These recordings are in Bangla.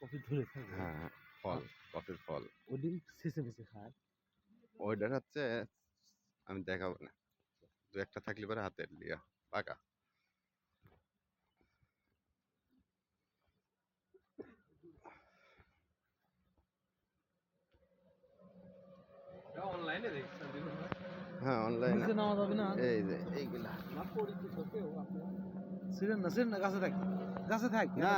কফি ধরে থাকে হ্যাঁ ফল কফির ফল। ওদিন শেষে বেশি খায়। ওইটার হচ্ছে আমি দেখাবো না। দু একটা থাকলে পরে হাতের লিয়া পাকা। অনলাইনে দেখছেন হ্যাঁ অনলাইনে নিচে নামা যাবে না? এই যে এইগুলা। না না গাছে থাক। গাছে থাক না,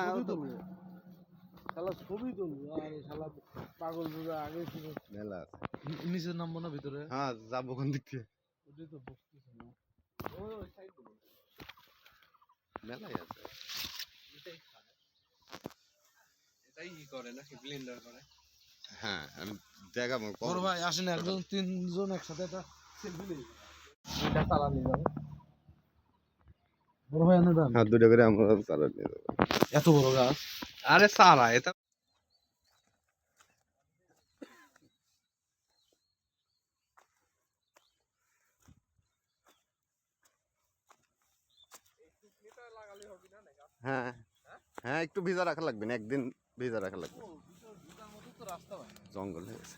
শালা ছবি তুলবো আর শালা পাগল বুঝা আগে ছিল মেলা আছে। নি- নিচে নামবো না ভিতরে? হ্যাঁ যাব কোন দিক থেকে। ওটাই তো বসতেছে না। ওই ওই সাইড মেলাই আছে। এটাই খায়। এটাই ই করে নাকি ব্লেন্ডার করে? হ্যাঁ আমি দেখাবো বড় ভাই আসেন একজন তিনজন একসাথে একটা সেলফি নেই এটা চালানি যাবে বড় ভাই এনে দেন। হ্যাঁ দুটো করে আমরা চালা নিয়ে যাব। এত বড় গাছ? আরে সারা এটা হ্যাঁ হ্যাঁ একটু ভিজা রাখা লাগবে না একদিন ভিজা রাখা লাগবে। জঙ্গল হয়ে গেছে।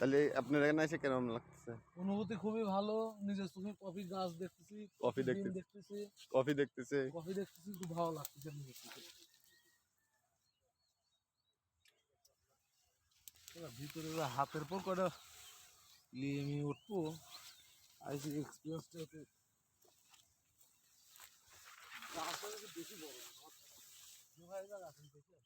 তাহলে আপনার এখানে এসে কেমন লাগছে অনুভূতি খুবই ভালো নিজের চোখে কফি গাছ দেখতেছি কফি দেখতেছি কফি দেখতেছে কফি দেখতেছি খুব ভালো লাগতেছে। ভিতরে হাতের পর কটা নিয়ে আমি উঠবো আইসি এক্সপিরিয়েন্সটা একটু গাছটা বেশি বড় দু হাজার গাছ আছে।